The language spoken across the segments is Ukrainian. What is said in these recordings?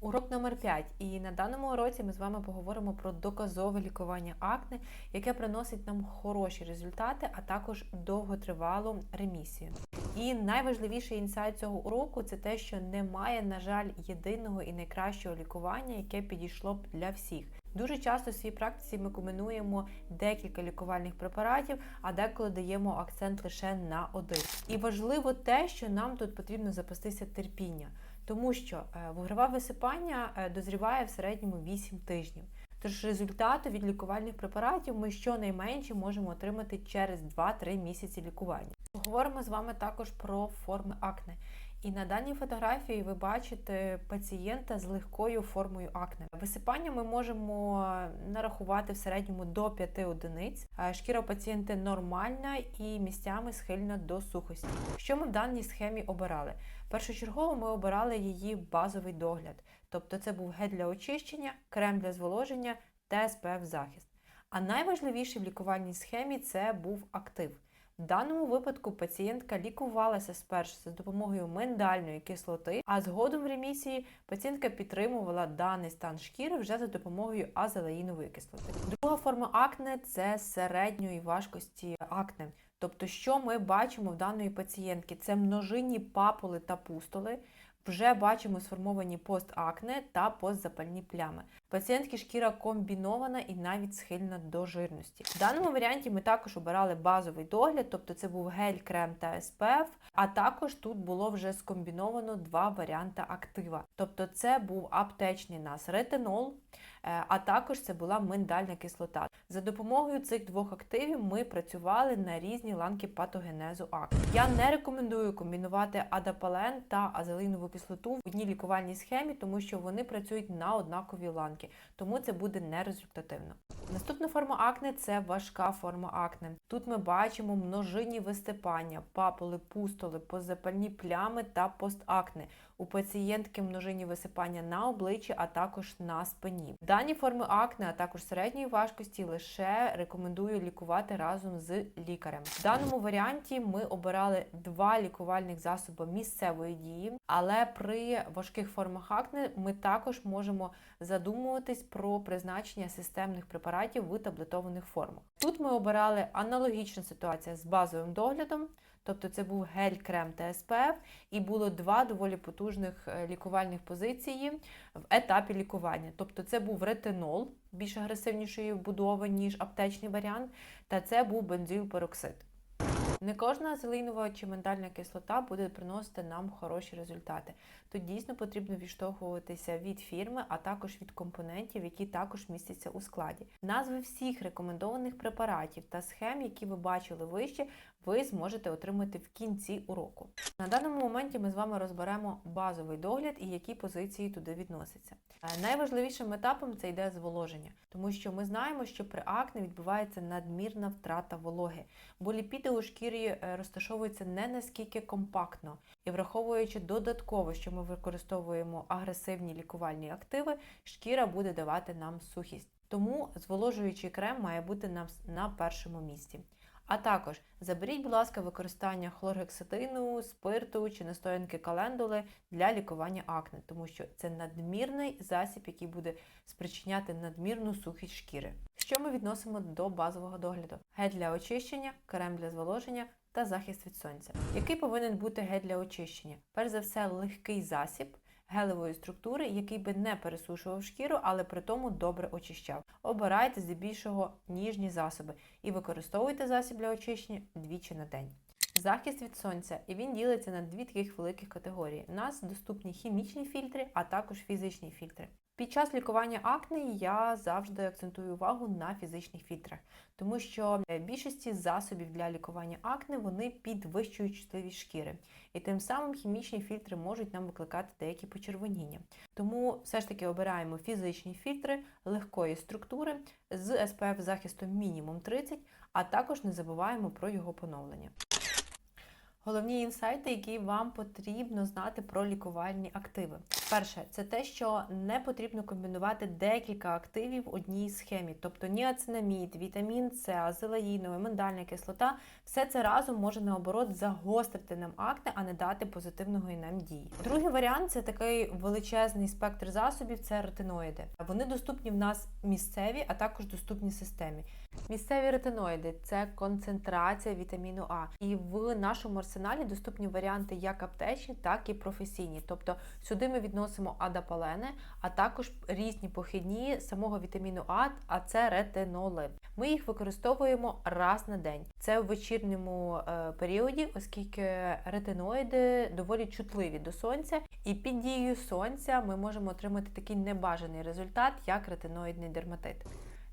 Урок номер 5. І на даному уроці ми з вами поговоримо про доказове лікування акне, яке приносить нам хороші результати, а також довготривалу ремісію. І найважливіший інсайт цього уроку це те, що немає, на жаль, єдиного і найкращого лікування, яке підійшло б для всіх. Дуже часто в своїй практиці ми комбінуємо декілька лікувальних препаратів, а деколи даємо акцент лише на один. І важливо те, що нам тут потрібно запастися терпіння, тому що е, вугрове висипання е, дозріває в середньому 8 тижнів. Тож результати від лікувальних препаратів ми щонайменше можемо отримати через 2-3 місяці лікування. Поговоримо з вами також про форми акне. І на даній фотографії ви бачите пацієнта з легкою формою акне. Висипання ми можемо нарахувати в середньому до 5 одиниць. Шкіра у пацієнта нормальна і місцями схильна до сухості. Що ми в даній схемі обирали? Першочергово ми обирали її базовий догляд, тобто це був гель для очищення, крем для зволоження та SPF захист. А найважливіше в лікувальній схемі це був актив. В даному випадку пацієнтка лікувалася спершу за допомогою миндальної кислоти, а згодом в ремісії пацієнтка підтримувала даний стан шкіри вже за допомогою азелаїнової кислоти. Друга форма акне це середньої важкості акне. Тобто, що ми бачимо в даної пацієнтки? Це множинні папули та пустоли. Вже бачимо сформовані постакне та постзапальні плями. Пацієнтки шкіра комбінована і навіть схильна до жирності. В даному варіанті ми також обирали базовий догляд, тобто це був гель, крем та СПФ, а також тут було вже скомбіновано два варіанти актива. Тобто це був аптечний нас ретинол, а також це була миндальна кислота. За допомогою цих двох активів ми працювали на різні ланки патогенезу акне. Я не рекомендую комбінувати адапален та азелинову кислоту в одній лікувальній схемі, тому що вони працюють на однакові ланки, тому це буде нерезультативно. Наступна форма акне це важка форма акне. Тут ми бачимо множинні вистипання, папули, пустоли, позапальні плями та постакне. У пацієнтки множинні висипання на обличчі, а також на спині. Дані форми акне, а також середньої важкості, лише рекомендую лікувати разом з лікарем. В даному варіанті ми обирали два лікувальних засоби місцевої дії, але при важких формах акне ми також можемо задумуватись про призначення системних препаратів в таблетованих формах. Тут ми обирали аналогічна ситуація з базовим доглядом. Тобто це був гель, крем та СПФ, і було два доволі потужних е, лікувальних позиції в етапі лікування. Тобто це був ретинол більш агресивнішої вбудови, ніж аптечний варіант, та це був бензилпероксид. Не кожна азелинова чи миндальна кислота буде приносити нам хороші результати. Тут дійсно потрібно відштовхуватися від фірми, а також від компонентів, які також містяться у складі. Назви всіх рекомендованих препаратів та схем, які ви бачили вище, ви зможете отримати в кінці уроку. На даному моменті ми з вами розберемо базовий догляд і які позиції туди відносяться. Е, Найважливішим етапом це йде зволоження, тому що ми знаємо, що при акне відбувається надмірна втрата вологи, бо ліпіди у шкірі е, розташовуються не наскільки компактно, і враховуючи додатково, що ми використовуємо агресивні лікувальні активи, шкіра буде давати нам сухість. Тому зволожуючий крем має бути на, на першому місці. А також заберіть, будь ласка, використання хлоргексидину, спирту чи настоянки календули для лікування акне, тому що це надмірний засіб, який буде спричиняти надмірну сухість шкіри. Що ми відносимо до базового догляду? Гель для очищення, крем для зволоження та захист від сонця. Який повинен бути гель для очищення? Перш за все, легкий засіб гелевої структури, який би не пересушував шкіру, але при тому добре очищав. Обирайте здебільшого ніжні засоби і використовуйте засіб для очищення двічі на день. Захист від сонця, і він ділиться на дві таких великих категорії. У нас доступні хімічні фільтри, а також фізичні фільтри. Під час лікування акне я завжди акцентую увагу на фізичних фільтрах, тому що більшості засобів для лікування акне вони підвищують чутливість шкіри, і тим самим хімічні фільтри можуть нам викликати деякі почервоніння. Тому все ж таки обираємо фізичні фільтри легкої структури з SPF захистом мінімум 30, а також не забуваємо про його поновлення. Головні інсайти, які вам потрібно знати про лікувальні активи. Перше, це те, що не потрібно комбінувати декілька активів в одній схемі, тобто ніацинамід, вітамін С, азелаїнова, миндальна кислота, все це разом може наоборот загострити нам акне, а не дати позитивного і нам дії. Другий варіант це такий величезний спектр засобів, це ретиноїди. Вони доступні в нас місцеві, а також доступні системі. Місцеві ретиноїди це концентрація вітаміну А, і в нашому арсеналі доступні варіанти як аптечні, так і професійні. Тобто сюди ми відносимо адапалени, а також різні похідні самого вітаміну А, а це ретиноли. Ми їх використовуємо раз на день. Це в вечірньому е, періоді, оскільки ретиноїди доволі чутливі до сонця, і під дією сонця ми можемо отримати такий небажаний результат, як ретиноїдний дерматит.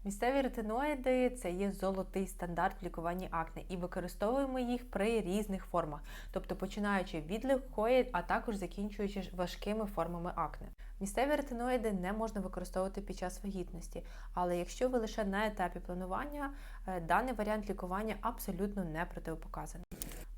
Місцеві ретиноїди це є золотий стандарт в лікуванні акне, і використовуємо їх при різних формах, тобто починаючи від легкої, а також закінчуючи важкими формами акне. Місцеві ретиноїди не можна використовувати під час вагітності, але якщо ви лише на етапі планування, е, даний варіант лікування абсолютно не противопоказаний.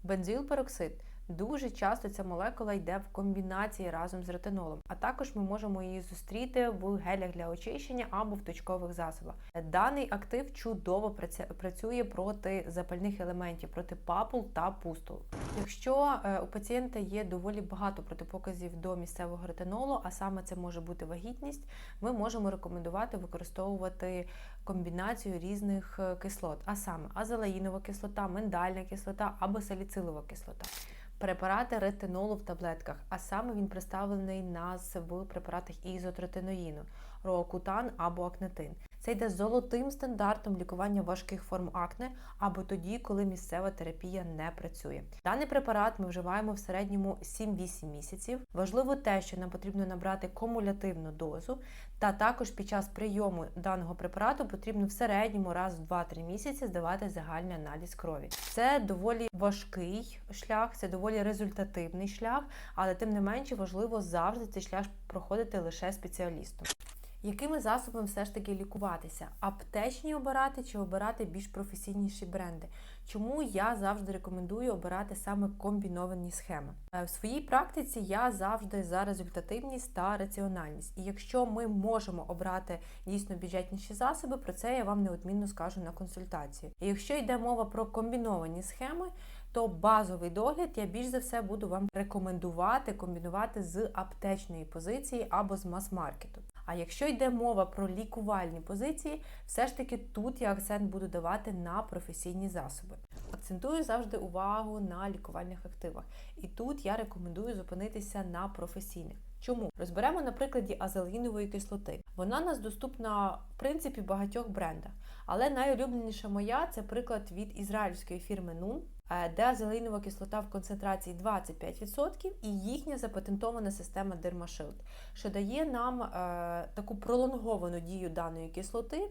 Бензилпероксид Дуже часто ця молекула йде в комбінації разом з ретинолом, а також ми можемо її зустріти в гелях для очищення або в точкових засобах. Даний актив чудово працює проти запальних елементів, проти папул та пустул. Якщо е, у пацієнта є доволі багато протипоказів до місцевого ретинолу, а саме це може бути вагітність, ми можемо рекомендувати використовувати комбінацію різних е, кислот, а саме азелаїнова кислота, миндальна кислота або саліцилова кислота препарати ретинолу в таблетках, а саме він представлений нас в препаратах ізотретиноїну, роакутан або акнетин. Це йде золотим стандартом лікування важких форм акне або тоді, коли місцева терапія не працює. Даний препарат ми вживаємо в середньому 7-8 місяців. Важливо те, що нам потрібно набрати кумулятивну дозу, та також під час прийому даного препарату потрібно в середньому раз в 2-3 місяці здавати загальний аналіз крові. Це доволі важкий шлях, це доволі результативний шлях, але тим не менше важливо завжди цей шлях проходити лише спеціалістом. Якими засобами все ж таки лікуватися? Аптечні обирати чи обирати більш професійніші бренди? Чому я завжди рекомендую обирати саме комбіновані схеми? Е, в своїй практиці я завжди за результативність та раціональність. І якщо ми можемо обрати дійсно бюджетніші засоби, про це я вам неодмінно скажу на консультації. І якщо йде мова про комбіновані схеми, то базовий догляд я більш за все буду вам рекомендувати комбінувати з аптечної позиції або з мас-маркету. А якщо йде мова про лікувальні позиції, все ж таки тут я акцент буду давати на професійні засоби. Акцентую завжди увагу на лікувальних активах. І тут я рекомендую зупинитися на професійних. Чому? Розберемо на прикладі азелінової кислоти. Вона нас доступна в принципі в багатьох брендах. Але найулюбленіша моя це приклад від ізраїльської фірми Nun. Де азелінова кислота в концентрації 25% і їхня запатентована система Dermashield, що дає нам е, таку пролонговану дію даної кислоти.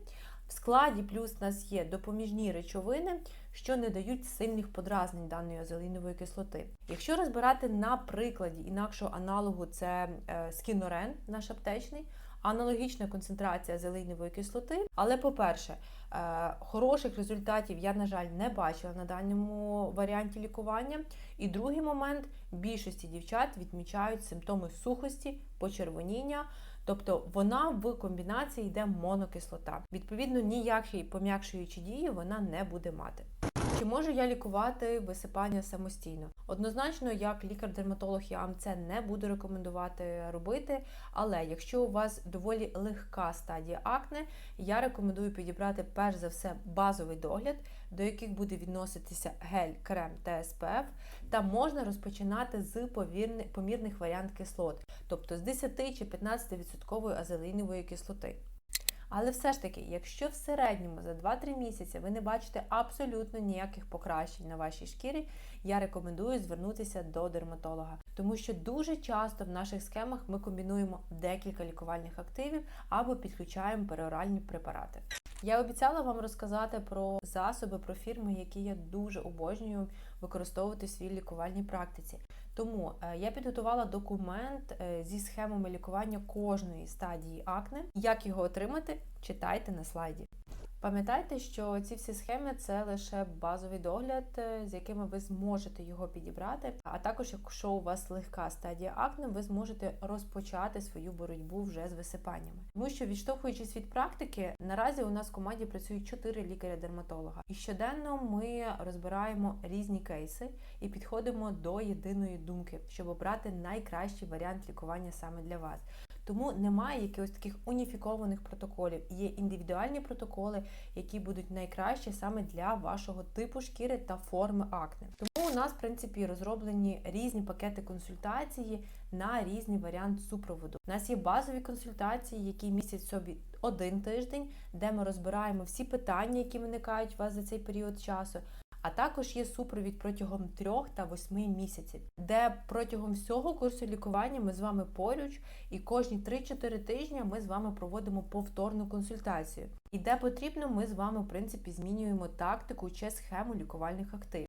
В складі плюс у нас є допоміжні речовини, що не дають сильних подразнень даної азелінової кислоти. Якщо розбирати на прикладі інакшого аналогу, це е, скінорен, наш аптечний, аналогічна концентрація зеленової кислоти. Але, по-перше, е, хороших результатів я, на жаль, не бачила на даному варіанті лікування. І другий момент більшості дівчат відмічають симптоми сухості, почервоніння. Тобто вона в комбінації йде монокислота. Відповідно, ніякої пом'якшуючої дії вона не буде мати. Чи можу я лікувати висипання самостійно? Однозначно, як лікар-дерматолог, я вам це не буду рекомендувати робити. Але якщо у вас доволі легка стадія акне, я рекомендую підібрати перш за все базовий догляд, до яких буде відноситися гель, крем та СПФ, та можна розпочинати з помірних варіант кислот, тобто з 10 чи 15% азелінової кислоти. Але все ж таки, якщо в середньому за 2-3 місяці ви не бачите абсолютно ніяких покращень на вашій шкірі, я рекомендую звернутися до дерматолога, тому що дуже часто в наших схемах ми комбінуємо декілька лікувальних активів або підключаємо переоральні препарати. Я обіцяла вам розказати про засоби, про фірми, які я дуже обожнюю використовувати в своїй лікувальній практиці. Тому е, я підготувала документ е, зі схемами лікування кожної стадії акне. Як його отримати, читайте на слайді. Пам'ятайте, що ці всі схеми це лише базовий догляд, е, з якими ви зможете його підібрати. А також, якщо у вас легка стадія акне, ви зможете розпочати свою боротьбу вже з висипаннями. Тому що, відштовхуючись від практики, наразі у нас в команді працюють 4 лікаря-дерматолога, і щоденно ми розбираємо різні кейси і підходимо до єдиної думки, щоб обрати найкращий варіант лікування саме для вас. Тому немає якихось таких уніфікованих протоколів. Є індивідуальні протоколи, які будуть найкращі саме для вашого типу шкіри та форми акне. Тому у нас, в принципі, розроблені різні пакети консультації на різний варіант супроводу. У нас є базові консультації, які містять собі один тиждень, де ми розбираємо всі питання, які виникають у вас за цей період часу. А також є супровід протягом 3 та 8 місяців, де протягом всього курсу лікування ми з вами поруч, і кожні 3-4 тижні ми з вами проводимо повторну консультацію. І де потрібно, ми з вами в принципі змінюємо тактику чи схему лікувальних активів.